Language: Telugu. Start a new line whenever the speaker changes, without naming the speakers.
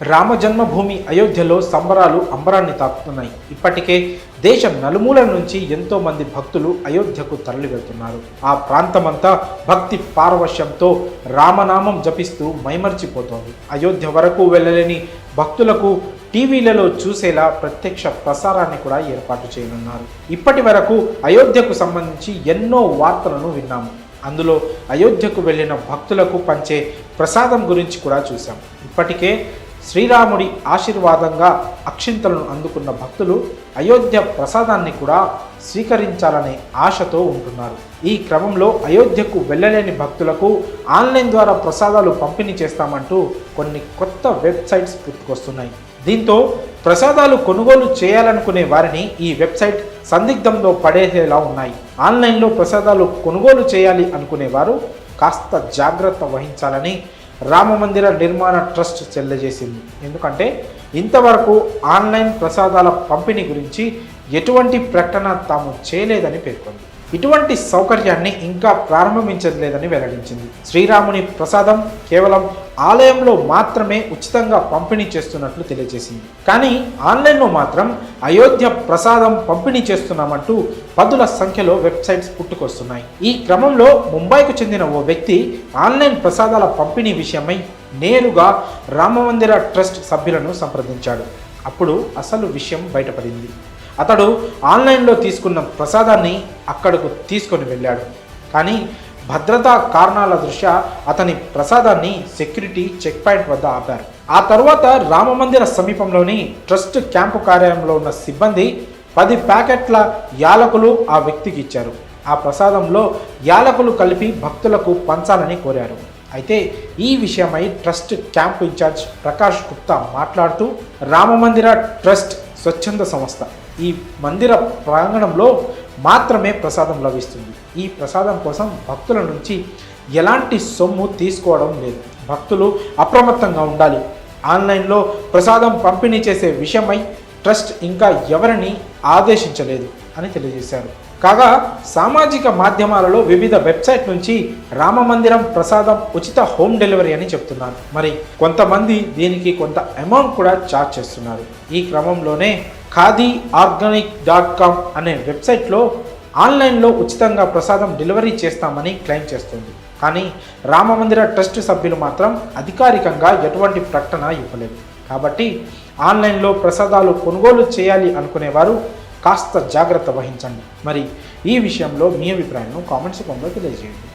రామ జన్మభూమి అయోధ్యలో సంబరాలు అంబరాన్ని తాకుతున్నాయి. ఇప్పటికే దేశం నలుమూలల నుంచి ఎంతో మంది భక్తులు అయోధ్యకు తరలి వెళ్తున్నారు ఆ ప్రాంతమంతా భక్తి పారవశ్యంతో రామనామం జపిస్తూ మైమర్చిపోతోంది. అయోధ్య వరకు వెళ్ళలేని భక్తులకు టీవీలలో చూసేలా ప్రత్యక్ష ప్రసారాన్ని కూడా ఏర్పాటు చేయనున్నారు. ఇప్పటి వరకు అయోధ్యకు సంబంధించి ఎన్నో వార్తలను విన్నాము అందులో అయోధ్యకు వెళ్ళిన భక్తులకు పంచే ప్రసాదం గురించి కూడా చూసాం ఇప్పటికే శ్రీరాముడి ఆశీర్వాదంగా అక్షింతలను అందుకున్న భక్తులు అయోధ్య ప్రసాదాన్ని కూడా స్వీకరించాలనే ఆశతో ఉంటున్నారు. ఈ క్రమంలో అయోధ్యకు వెళ్ళలేని భక్తులకు ఆన్లైన్ ద్వారా ప్రసాదాలు పంపిణీ చేస్తామంటూ కొన్ని కొత్త వెబ్సైట్స్ పుట్టుకొస్తున్నాయి దీంతో ప్రసాదాలు కొనుగోలు చేయాలనుకునే వారిని ఈ వెబ్సైట్ సందిగ్ధంలో పడేసేలా ఉన్నాయి. ఆన్లైన్లో ప్రసాదాలు కొనుగోలు చేయాలి అనుకునేవారు కాస్త జాగ్రత్త వహించాలని రామమందిర నిర్మాణ ట్రస్ట్ చెల్లజేసింది. ఎందుకంటే ఇంతవరకు ఆన్లైన్ ప్రసాదాల పంపిణీ గురించి ఎటువంటి ప్రకటన తాము చేయలేదని పేర్కొంది. ఇటువంటి సౌకర్యాన్ని ఇంకా ప్రారంభించలేదని వెల్లడించింది. శ్రీరాముని ప్రసాదం కేవలం ఆలయంలో మాత్రమే ఉచితంగా పంపిణీ చేస్తున్నట్లు తెలియజేసింది. కానీ ఆన్లైన్లో మాత్రం అయోధ్య ప్రసాదం పంపిణీ చేస్తున్నామంటూ పదుల సంఖ్యలో వెబ్సైట్స్ పుట్టుకొస్తున్నాయి. ఈ క్రమంలో ముంబైకు చెందిన ఓ వ్యక్తి ఆన్లైన్ ప్రసాదాల పంపిణీ విషయమై నేరుగా రామమందిర ట్రస్ట్ సభ్యులను సంప్రదించాడు. అప్పుడు అసలు విషయం బయటపడింది. అతడు ఆన్లైన్లో తీసుకున్న ప్రసాదాన్ని అక్కడకు తీసుకొని వెళ్ళాడు. కానీ భద్రతా కారణాల దృష్ట్యా అతని ప్రసాదాన్ని సెక్యూరిటీ చెక్ పాయింట్ వద్ద ఆపారు. ఆ తర్వాత రామమందిర సమీపంలోని ట్రస్ట్ క్యాంపు కార్యాలయంలో ఉన్న సిబ్బంది పది ప్యాకెట్ల యాలకులు ఆ వ్యక్తికి ఇచ్చారు. ఆ ప్రసాదంలో యాలకులు కలిపి భక్తులకు పంచాలని కోరారు. అయితే ఈ విషయమై trust camp incharge Prakash Gupta మాట్లాడుతూ రామమందిర ట్రస్ట్ స్వచ్ఛంద సంస్థ ఈ మందిర ప్రాంగణంలో మాత్రమే ప్రసాదం లభిస్తుంది. ఈ ప్రసాదం కోసం భక్తుల నుంచి ఎలాంటి సొమ్ము తీసుకోవడం లేదు. భక్తులు అప్రమత్తంగా ఉండాలి. ఆన్లైన్లో ప్రసాదం పంపిణీ చేసే విషయమై ట్రస్ట్ ఇంకా ఎవరిని ఆదేశించలేదు అని తెలియజేశారు. కాగా సామాజిక మాధ్యమాలలో వివిధ వెబ్సైట్ నుంచి రామ మందిరం ప్రసాదం ఉచిత హోమ్ డెలివరీ అని చెప్తున్నారు. మరి కొంతమంది దీనికి కొంత అమౌంట్ కూడా ఛార్జ్ చేస్తున్నారు. ఈ క్రమంలోనే ఖాదీ ఆర్గానిక్ డాట్ కామ్ అనే వెబ్సైట్లో ఆన్లైన్లో ఉచితంగా ప్రసాదం డెలివరీ చేస్తామని క్లెయిమ్ చేస్తుంది. కానీ రామమందిర ట్రస్ట్ సభ్యులు మాత్రం అధికారికంగా ఎటువంటి ప్రకటన ఇవ్వలేదు. కాబట్టి ఆన్లైన్లో ప్రసాదాలు కొనుగోలు చేయాలి అనుకునేవారు కాస్త జాగ్రత్త వహించండి. మరి ఈ విషయంలో మీ అభిప్రాయం కామెంట్స్ రూపంలో తెలియజేయండి.